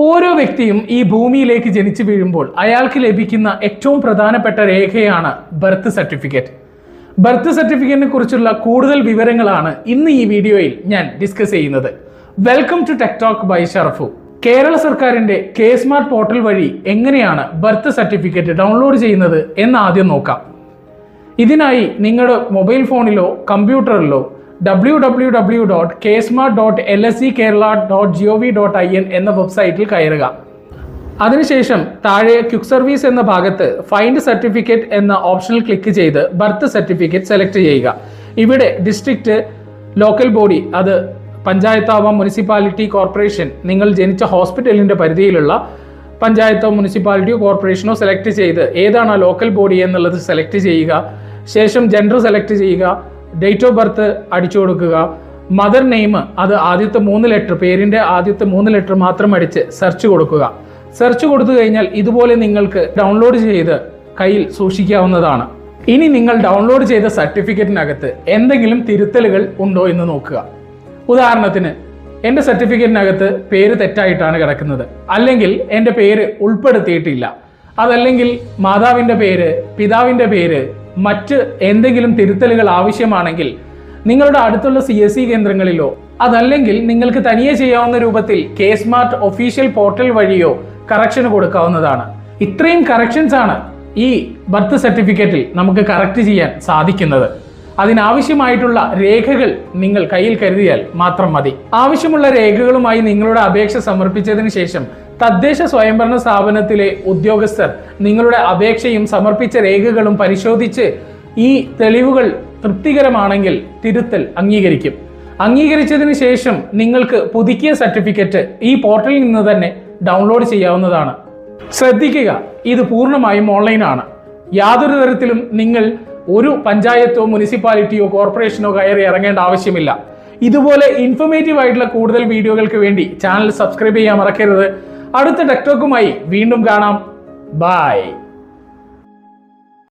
ഓരോ വ്യക്തിയും ഈ ഭൂമിയിലേക്ക് ജനിച്ചു വീഴുമ്പോൾ അയാൾക്ക് ലഭിക്കുന്ന ഏറ്റവും പ്രധാനപ്പെട്ട രേഖയാണ് ബർത്ത് സർട്ടിഫിക്കറ്റ് ബർത്ത് സർട്ടിഫിക്കറ്റിനെ കുറിച്ചുള്ള കൂടുതൽ വിവരങ്ങളാണ് ഇന്ന് ഈ വീഡിയോയിൽ ഞാൻ ഡിസ്കസ് ചെയ്യുന്നത്. Welcome to TechTalk by Sharafu Kerala സർക്കാരിന്റെ കെ സ്മാർട്ട് പോർട്ടൽ വഴി എങ്ങനെയാണ് ബർത്ത് സർട്ടിഫിക്കറ്റ് ഡൗൺലോഡ് ചെയ്യുന്നത് എന്ന് ആദ്യം നോക്കാം. ഇതിനായി നിങ്ങളുടെ മൊബൈൽ ഫോണിലോ കമ്പ്യൂട്ടറിലോ W W W dot K smart dot L S C Kerala dot G O V dot I N എന്ന വെബ്സൈറ്റിൽ കയറുക. അതിനുശേഷം താഴെ ക്യുക്ക് സർവീസ് എന്ന ഭാഗത്ത് ഫൈൻഡ് സർട്ടിഫിക്കറ്റ് എന്ന ഓപ്ഷനിൽ ക്ലിക്ക് ചെയ്ത് ബർത്ത് സർട്ടിഫിക്കറ്റ് സെലക്ട് ചെയ്യുക. ഇവിടെ ഡിസ്ട്രിക്റ്റ് ലോക്കൽ ബോഡി അത് പഞ്ചായത്താവാം മുനിസിപ്പാലിറ്റി കോർപ്പറേഷൻ നിങ്ങൾ ജനിച്ച ഹോസ്പിറ്റലിന്റെ പരിധിയിലുള്ള പഞ്ചായത്തോ മുനിസിപ്പാലിറ്റിയോ കോർപ്പറേഷനോ സെലക്ട് ചെയ്ത് ഏതാണ് ലോക്കൽ ബോഡി എന്നുള്ളത് സെലക്ട് ചെയ്യുക. ശേഷം ജെൻഡർ സെലക്ട് ചെയ്യുക. ഡേറ്റ് ഓഫ് ബർത്ത് അടിച്ചു കൊടുക്കുക. മദർ നെയിം അത് ആദ്യത്തെ മൂന്ന് ലെറ്റർ പേരിന്റെ ആദ്യത്തെ മൂന്ന് ലെറ്റർ മാത്രം അടിച്ച് സെർച്ച് കൊടുക്കുക. സെർച്ച് കൊടുത്തു കഴിഞ്ഞാൽ ഇതുപോലെ നിങ്ങൾക്ക് ഡൗൺലോഡ് ചെയ്ത് കയ്യിൽ സൂക്ഷിക്കാവുന്നതാണ്. ഇനി നിങ്ങൾ ഡൗൺലോഡ് ചെയ്ത സർട്ടിഫിക്കറ്റിനകത്ത് എന്തെങ്കിലും തിരുത്തലുകൾ ഉണ്ടോ എന്ന് നോക്കുക. ഉദാഹരണത്തിന് എന്റെ സർട്ടിഫിക്കറ്റിനകത്ത് പേര് തെറ്റായിട്ടാണ് കിടക്കുന്നത്. അല്ലെങ്കിൽ എന്റെ പേര് ഉൾപ്പെടുത്തിയിട്ടില്ല. അതല്ലെങ്കിൽ മാതാവിന്റെ പേര് പിതാവിന്റെ പേര് മറ്റ് എന്തെങ്കിലും തിരുത്തലുകൾ ആവശ്യമാണെങ്കിൽ നിങ്ങളുടെ അടുത്തുള്ള സി എസ് കേന്ദ്രങ്ങളിലോ അതല്ലെങ്കിൽ നിങ്ങൾക്ക് തനിയെ ചെയ്യാവുന്ന രൂപത്തിൽ കെ സ്മാർട്ട് ഒഫീഷ്യൽ പോർട്ടൽ വഴിയോ കറക്ഷൻ കൊടുക്കാവുന്നതാണ്. ഇത്രയും കറക്ഷൻസ് ആണ് ഈ ബർത്ത് സർട്ടിഫിക്കറ്റിൽ നമുക്ക് കറക്റ്റ് ചെയ്യാൻ സാധിക്കുന്നത്. അതിനാവശ്യമായിട്ടുള്ള രേഖകൾ നിങ്ങൾ കയ്യിൽ കരുതിയാൽ മാത്രം മതി. ആവശ്യമുള്ള രേഖകളുമായി നിങ്ങളുടെ അപേക്ഷ സമർപ്പിച്ചതിന് ശേഷം തദ്ദേശ സ്വയംഭരണ സ്ഥാപനത്തിലെ ഉദ്യോഗസ്ഥർ നിങ്ങളുടെ അപേക്ഷയും സമർപ്പിച്ച രേഖകളും പരിശോധിച്ച് ഈ തെളിവുകൾ തൃപ്തികരമാണെങ്കിൽ തിരുത്തൽ അംഗീകരിക്കും. അംഗീകരിച്ചതിന് ശേഷം നിങ്ങൾക്ക് പുതുക്കിയ സർട്ടിഫിക്കറ്റ് ഈ പോർട്ടലിൽ നിന്ന് തന്നെ ഡൗൺലോഡ് ചെയ്യാവുന്നതാണ്. ശ്രദ്ധിക്കുക ഇത് പൂർണമായും ഓൺലൈനാണ്. യാതൊരു തരത്തിലും നിങ്ങൾ ഒരു പഞ്ചായത്തോ മുനിസിപ്പാലിറ്റിയോ കോർപ്പറേഷനോ കയറി ഇറങ്ങേണ്ട ആവശ്യമില്ല. ഇതുപോലെ ഇൻഫോർമേറ്റീവ് ആയിട്ടുള്ള കൂടുതൽ വീഡിയോകൾക്ക് വേണ്ടി ചാനൽ സബ്സ്ക്രൈബ് ചെയ്യാൻ മറക്കരുത്. അടുത്ത ടെക്ടോക്കുമായി വീണ്ടും കാണാം. ബൈ